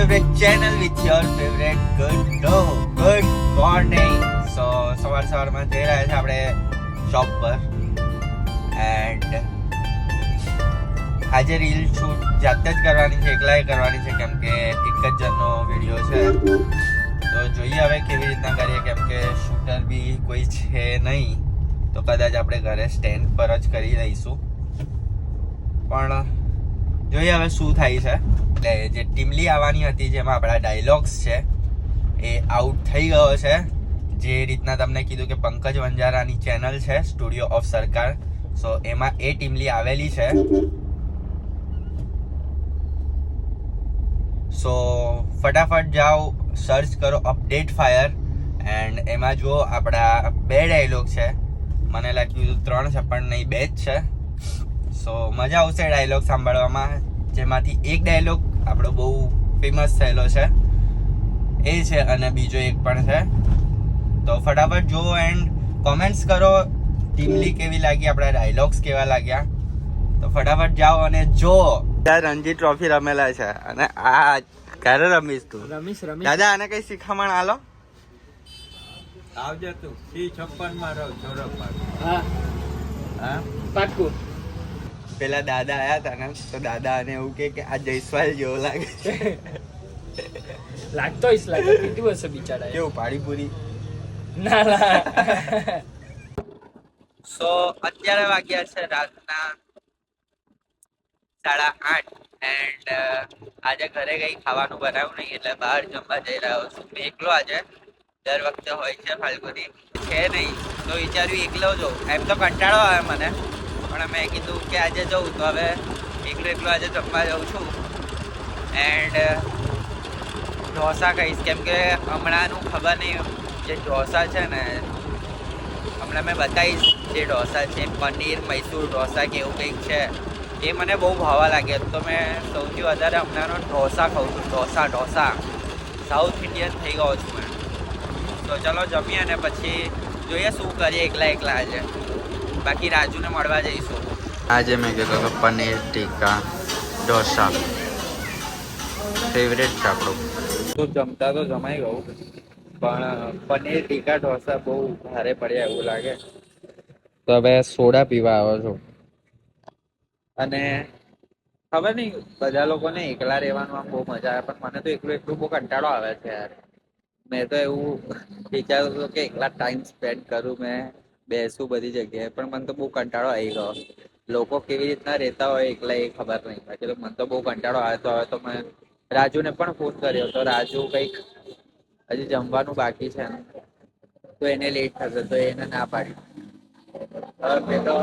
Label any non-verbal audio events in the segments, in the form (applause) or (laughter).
favorite channel with your favourite good Dr good morning so સવાર સવારમાં જઈ રહ્યા છે આપણે શોપ પર. એન્ડ આજે રીલ શૂટ જાતે જ કરવાની છે એકલાય કરવાની છે, કેમ કે એક જ જણનો વીડિયો છે. તો જોઈએ હવે કેવી રીતના કરીએ, કેમ કે શૂટર બી કોઈ છે નહીં. તો કદાચ આપણે ઘરે સ્ટેન્ડ પર જ કરી લઈશું. પણ જોઈએ હવે શું થાય છે. જે ટીમલી આવવાની હતી, જેમાં આપણા ડાયલોગ્સ છે, એ આઉટ થઈ ગયો છે. જે રીતના તમને કીધું કે પંકજ વંજારાની ચેનલ છે સ્ટુડિયો ઓફ સરકાર સો એમાં એ ટીમલી આવેલી છે. સો ફટાફટ જાઓ સર્ચ કરો અપડેટ ફાયર એન્ડ એમાં જો આપણા બે ડાયલોગ છે. મને લાગ્યું ત્રણ છે, પણ નહીં, બે જ છે. સો મજા આવશે ડાયલોગ સાંભળવામાં. જેમાંથી એક ડાયલોગ આપણો બહુ ફેમસ થયેલો છે. એ છે અને બીજો એક પણ છે. તો ફટાફટ જુઓ એન્ડ કોમેન્ટ્સ કરો. ટીમલી કેવી લાગી આપણા ડાયલોગ્સ કેવા લાગ્યા? તો ફટાફટ જાઓ અને જો રણજી ટ્રોફી રમેલા છે અને આ ક્યારે રમીશ તું? રમીશ રમીશ. દાદા આને કઈ શીખામણ આલો? આવજે તું. સી છપ્પનમાં રહો ચોરપ હા. હા? પાક્કું. પેલા દાદા આયા હતા ને તો દાદા અને એવું કે કે આ જયસ્વાલ જેવો લાગે. છે (laughs) લાગતો હશે લાગે કેટલું હશે બિચારા કેવું પાણીપુરી? ના ના. (laughs) સો અત્યારે વાગ્યા છે રાતના સાડા આઠ એન્ડ આજે ઘરે કઈ ખાવાનું બનાવ્યું નહીં એટલે બહાર જમવા જઈ રહ્યો છું. મેં એકલો આજે દર વખતે હોય છે ફાલ્ગુની. છે નહીં તો વિચાર્યું એકલો જો એમ તો કંટાળો આવે મને. પણ મેં કીધું કે આજે જઉં તો હવે એકલો એકલો આજે જમવા જાઉં છું. એન્ડ ઢોસા ખાઈશ. કેમ કે હમણાંનું ખબર નહીં, જે ઢોસા છે ને, હમણાં મેં બતાવીશ જે ઢોસા છે, પનીર, મૈસૂર ઢોસા કે એવું કંઈક છે. એ મને બહુ ભાવવા લાગે. તો મેં સૌથી વધારે હમણાંનો ઢોસા ખાઉં છું. ઢોસા ઢોસા. સાઉથ ઇન્ડિયન થઈ ગયો છું મેં. તો ચલો જમીએ અને પછી જોઈએ શું કરીએ એકલા એકલા આજે. બાકી રાજુને મળવા જઈશું. આજે મેં કીધું કે પનીર ટીકા ઢોસા. ફેવરેટ છે આપણું. તો જમતા તો જમાઈ ગયું. પણ પનીર ટીકા ઢોસા બહુ ભારે પડ્યા એવું લાગે. તો હવે સોડા પીવા આવો છો. અને ખબર નહીં બધા લોકોને એકલા રહેવાનું આમ બહુ મજા આવે પણ મને તો એકલું એકલું બહુ કંટાળો આવે છે યાર. મેં તો એવું વિચાર્યું હતું કે એકલા ટાઈમ સ્પેન્ડ કરું મેં. બેસું બધી જગ્યાએ, પણ મને તો બહુ કંટાળો આવી ગયો. લોકો કેવી રીતના રહેતા હોય એકલા એ ખબર નહીં. બાકી તો મને તો બહુ કંટાળો આવ્યો તો હવે તો મેં રાજુને પણ ફોન કર્યો. તો રાજુ કંઈક હજી જમવાનું બાકી છે. તો એને લેટ થશે, તો એને ના પાડી. મેં તો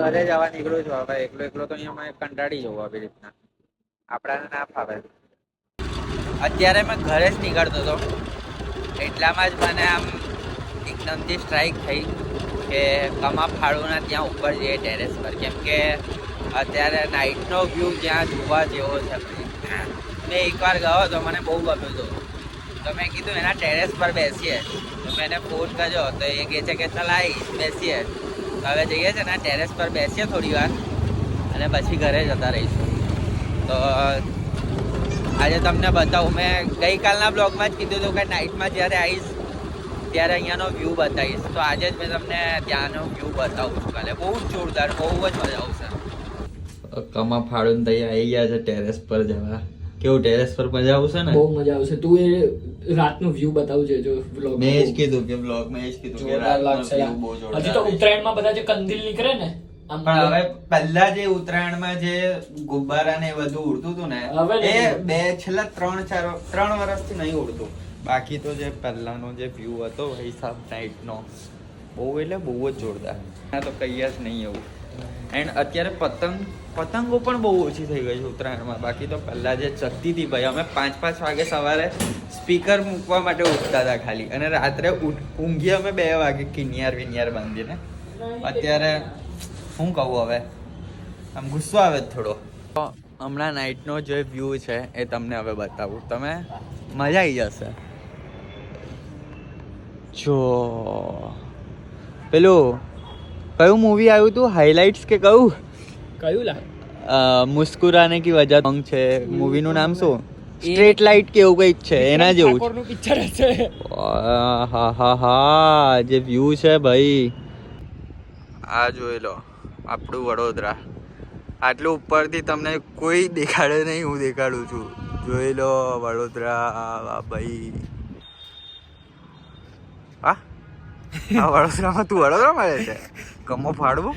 ઘરે જવા નીકળું છું. હવે એકલો એકલો તો અહીંયા મેં કંટાળી જવું આવી રીતના. આપણાને ના ફાવે. અત્યારે મેં ઘરે જ નીકળતો હતો. એટલામાં જ મને આમ એકદમથી સ્ટ્રાઇક થઈ. કે કમા ફાળુના ત્યાં ઉપર જઈએ ટેરેસ પર. કેમ કે અત્યારે નાઇટનો વ્યૂ ત્યાં જોવા જેવો છે. મેં એકવાર ગયો તો મને બહુ ગમ્યું હતું. તો મેં કીધું એના ટેરેસ પર બેસીએ. તો મેં એને ફોન કર્યો. તો એ કહે છે કે ચાલ આવીશ બેસીએ. તો હવે જઈએ છે ને ટેરેસ પર બેસીએ થોડી વાર અને પછી ઘરે જતા રહીશું. તો આજે તમને બતાવું. મેં ગઈકાલના બ્લોગમાં જ કીધું હતું કે નાઇટમાં જ્યારે આવીશ ત્યારે અહીંયાનો વ્યૂ બતાવીશ. તો આજે જ મેં તમને ત્યાંનો વ્યૂ બતાવું છું કાલે. બહુ જ જોરદાર બહુ જ મજા આવશે. કમા ફાળુન તૈયાર આવી ગયા છે ટેરેસ પર જવા. કેવું ટેરેસ પર મજા આવશે ને? બહુ મજા આવશે. તું એ રાતનો વ્યૂ બતાવજે જો વ્લોગ મેં જ કીધું કે વ્લોગ મેં જ કીધું કે રાતનો વ્યૂ બહુ જોરદાર હજી તો ઉત્તરાયણમાં બધા જે કંદીલ નીકળે ને પણ હવે પહેલા જે ઉત્તરાયણમાં જે ગુબ્બારા ને એ બધું ઉડતું હતું ને એ બે છેલ્લા ત્રણ ચાર ત્રણ વર્ષથી નહીં ઉડતું. બાકી તો જે પહેલાંનો જે વ્યૂ હતો હિસાબ નાઇટનો બહુ એટલે બહુ જ જોરદાર. ના તો કહીએ જ નહીં એવું. એન્ડ અત્યારે પતંગ, પતંગો પણ બહુ ઓછી થઈ ગઈ છે ઉત્તરાયણમાં. બાકી તો પહેલાં જે ચગતી હતી ભાઈ, અમે પાંચ પાંચ વાગે સવારે સ્પીકર મૂકવા માટે ઉઠતા હતા ખાલી. અને રાત્રે ઊંઘી અમે બે વાગે કિનિયાર વિનિયાર બાંધીને. અત્યારે, શું કહું હવે? આમ ગુસ્સો આવે થોડો. હમણાં નાઇટનો જે વ્યૂ છે, એ તમને હવે બતાવું. તમે મજા આવી જશે. જો. પેલું કયું મૂવી આવ્યું હતું હાઇલાઇટ્સ કે કયું? કયું લા? મુસ્કુરાને કી વજહ સોંગ છે. મૂવીનું નામ શું? સ્ટ્રીટ લાઇટ કે એવું કંઈક છે એના જેવું ઠાકોરનું પિક્ચર છે. હા હા હા જે વ્યૂ છે ભાઈ. આ જોઈ લો આપણું વડોદરા. આટલું ઉપરથી તમને કોઈ દેખાડે નહીં હું દેખાડું છું. જોઈ લો વડોદરા ભાઈ. હા? આ વડોદરામાં તું વડોદરામાં રહે છે? કમો ફાડવું.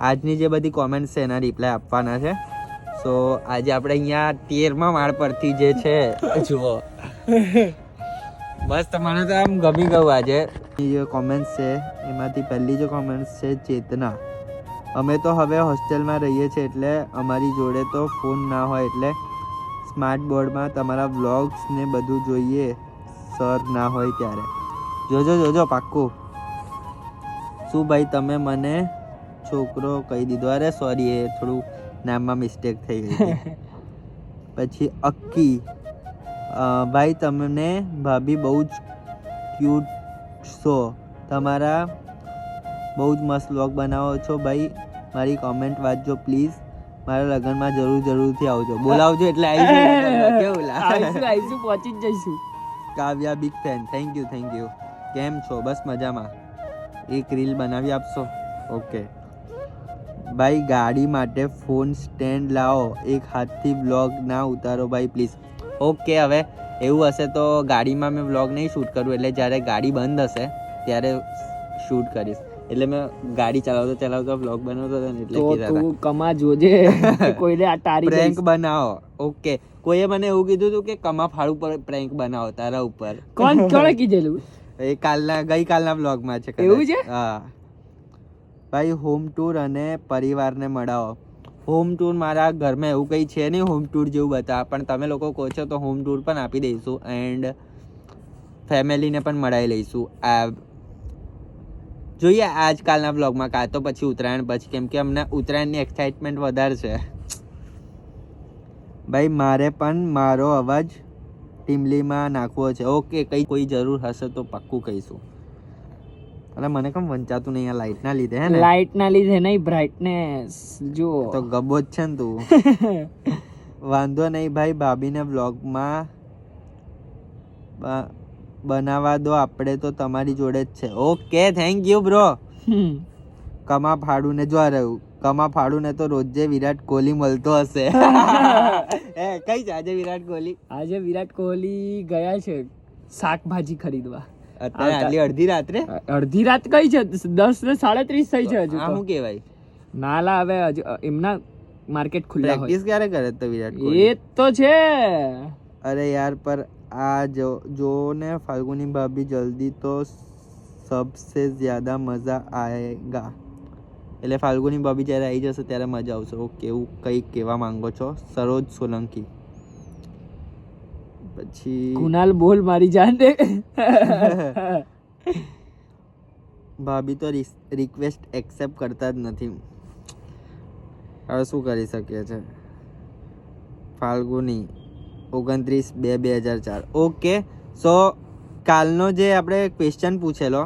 આજની જે બધી કોમેન્ટ્સ છે એના રિપ્લાય આપવાના છે. સો આજે આપણે અહીંયા તેરમા માળ પરથી જે છે, જુઓ. બસ, તમારે તો આમ ગમી ગયું આજે. જે કોમેન્ટ્સ છે, એમાંથી પહેલી જે કોમેન્ટ્સ છે, ચેતના. અમે તો હવે હોસ્ટેલમાં રહીએ છીએ એટલે અમારી જોડે તો ફોન ના હોય એટલે સ્માર્ટ બોર્ડમાં તમારા વ્લોગ્સ ને બધું જોઈએ. સર ના હોય ત્યારે. જોજો જોજો પાક્કું. શું ભાઈ તમે મને છોકરો કહી દીધો? અરે સોરી એ થોડું નામમાં મિસ્ટેક થઈ ગઈ (laughs) પછી અક્કી. ભાઈ તમને ભાભી બહુ જ ક્યુટ છો. તમારા બહુ જ મસ્ત વ્લોગ બનાવો છો ભાઈ. મારી કોમેન્ટ વાંચજો પ્લીઝ મારા લગ્નમાં જરૂર જરૂરથી આવજો. બોલાવજો એટલે આવી. (laughs) કેવું આવીશું આવીશું પહોંચી જ જઈશું. Kavya big fan thank you thank you કેમ છો? બસ મજામાં. એક રીલ બનાવી આપશો? ઓકે ભાઈ ગાડી માટે ફોન સ્ટેન્ડ લાવો. એક હાથથી વ્લોગ ના ઉતારો ભાઈ પ્લીઝ ઓકે હવે એવું હશે તો ગાડીમાં મેં વ્લોગ નહીં શૂટ કરું. એટલે જ્યારે ગાડી બંધ હશે ત્યારે શૂટ કરીશ. એટલે મેં ગાડી ચલાવતો ચલાવતો વ્લોગ બનાવતો હતો ને એટલે કીધા તું કમા જોજે (laughs) કોઈને આ તારી પ્રેન્ક બનાવો. ઓકે કોઈએ મને એવું કીધું હતું કે કમા ફાળું પર પ્રેન્ક બનાવો તારા ઉપર. કોણ? (laughs) કોણે કીધેલું? એ કાલના ગઈકાલના બ્લોગમાં છે એવું છે? હા. ભાઈ હોમ ટૂર અને પરિવારને મળાવો. હોમ ટૂર મારા ઘરમાં એવું કંઈ છે નહીં હોમ ટૂર જેવું બતા પણ તમે લોકો કહો છો તો હોમ ટૂર પણ આપી દઈશું. એન્ડ ફેમિલીને પણ મળાવી લઈશું. આ જોઈએ આજકાલના બ્લોગમાં કાં તો પછી ઉત્તરાયણ પછી કેમ કે અમને ઉત્તરાયણની એક્સાઇટમેન્ટ વધારે છે. ભાઈ મારે પણ મારો અવાજ ટીમલીમાં નાખવો છે. ઓકે કઈ કોઈ જરૂર હશે તો પાક્કું કહીશું. અને મને કેમ વંચાતું નહીં આ લાઇટના લીધે હે ને? લાઇટ ના લીધે નહીં બ્રાઇટનેસ જો તો ગબો જ છે ને તું. (laughs) વાંધો નહીં ભાઈ ભાભીને વ્લોગમાં બનાવવા દો આપણે તો તમારી જોડે જ છે. Okay thank you bro. કમા ફાડું ને જો રહ્યું. કમા ફાડું ને તો રોજે વિરાટ કોહલી મળતો હશે. (laughs) એ કઈ છે? આજે વિરાટ કોહલી? આજે વિરાટ કોહલી ગયા છે શાકભાજી ખરીદવા. અત્યારે આટલી અડધી રાત્રે? અડધી રાત કઈ છે? દસ ને સાડત્રીસ થઈ છે હજુ શું કહેવાય? નાલા હવે હજુ એમના માર્કેટ ખુલ્લા હોય. પ્રેક્ટિસ ક્યારે કરે તો વિરાટ કોહલી? એ તો છે. અરે યાર પર આ જો ને ફાલ્ગુની ભાભી જલ્દી તો સબસે જ્યાદા મજા આएगा એટલે ફાલ્ગુની ભાભી જ્યારે આવી જશે ત્યારે મજા આવશે. ઓકે એવું કંઈ કહેવા માંગો છો? સરોજ સોલંકી. પછી કુનાલ બોલ મારી જાન. દે ભાભી તો રિક્વેસ્ટ એક્સેપ્ટ કરતા જ નથી. હવે શું કરી શકીએ છે? ફાલ્ગુની ઓગણત્રીસ બે બે હજાર ચાર. ઓકે સો કાલનો જે આપણે ક્વેશ્ચન પૂછેલો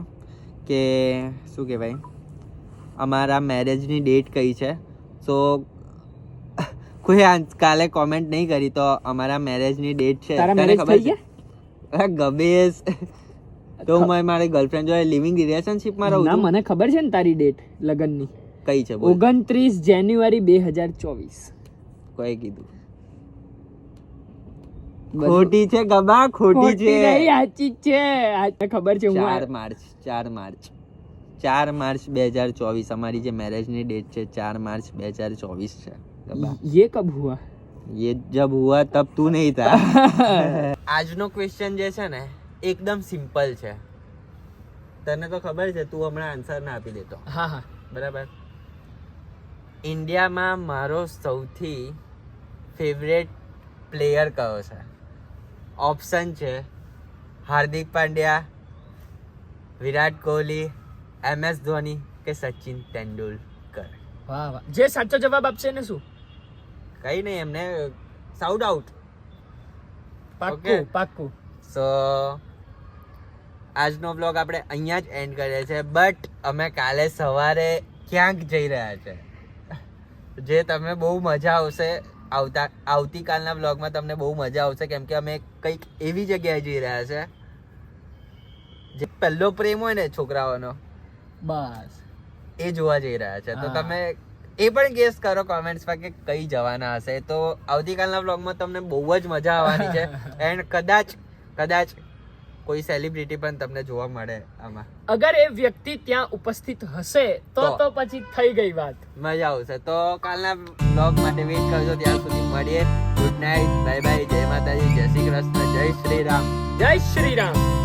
કે શું કહેવાય? અમારા મેરેજની ડેટ કઈ છે? સો કોઈ કાલે કોમેન્ટ નહીં કરી તો અમારા મેરેજની ડેટ છે. તને ખબર છે? ગબેસ તો મેં મારી- મારી ગર્લફ્રેન્ડ જોડે લિવિંગ રિલેશનશિપમાં રહું છું. મને ખબર છે ને તારી ડેટ લગ્નની? કઈ છે ઓગણત્રીસ જાન્યુઆરી બે હજાર ચોવીસ. કોઈ કીધું. ખોટી છે ગબા ખોટી છે. નહીં સાચી છે. આજે ખબર છે હું 4 માર્ચ 4 માર્ચ. 4 માર્ચ 2024 અમારી જે મેરેજની ડેટ છે 4 માર્ચ 2024 છે ગબા. યે કબ હુઆ? યે જબ હુઆ તબ તું નહીં થા. (laughs) આજનો ક્વેશ્ચન જે છે ને એકદમ સિમ્પલ છે. તને તો ખબર છે તું હમણાં આન્સર ના આપી દેતો. હા હા. બરાબર? ઇન્ડિયામાં મારો સૌથી ફેવરેટ પ્લેયર કયો છે? ઓપ્શન છે હાર્દિક પાંડ્યા વિરાટ કોહલી એમ એસ ધોની કે સચિન તેંડુલકર? વાહ વાહ. જે સાચો જવાબ આપશે ને શું? કઈ નહીં એમને સાઉટ આઉટ પાક્કું. પાક્કું. સો આજનો બ્લોગ આપણે અહીંયા જ એન્ડ કરીએ છીએ બટ અમે કાલે સવારે ક્યાંક જઈ રહ્યા છે. જે તમે બહુ મજા આવશે આવતા આવતીકાલના બ્લોગમાં તમને બહુ મજા આવશે કેમ કે અમે કંઈક એવી જગ્યાએ જઈ રહ્યા છે જે પહેલો પ્રેમ હોય ને છોકરાઓનો બસ. એ જોવા જઈ રહ્યા છે. તો તમે એ પણ ગેસ કરો કોમેન્ટ્સમાં કે કઈ જવાના હશે. તો આવતીકાલના બ્લોગમાં તમને બહુ જ મજા આવવાની છે. (laughs) એન્ડ કદાચ કદાચ કોઈ સેલિબ્રિટી પણ તમને જોવા મળે આમાં. અગર એ વ્યક્તિ ત્યાં ઉપસ્થિત હશે તો તો. પછી થઈ ગઈ વાત. મજા આવશે. તો કાલના બ્લોગ માટે વેઇટ કરજો. ત્યાં સુધી મળીએ. ગુડ નાઇટ બાય બાય જય માતાજી. જય શ્રી કૃષ્ણ. જય શ્રી રામ. જય શ્રી રામ.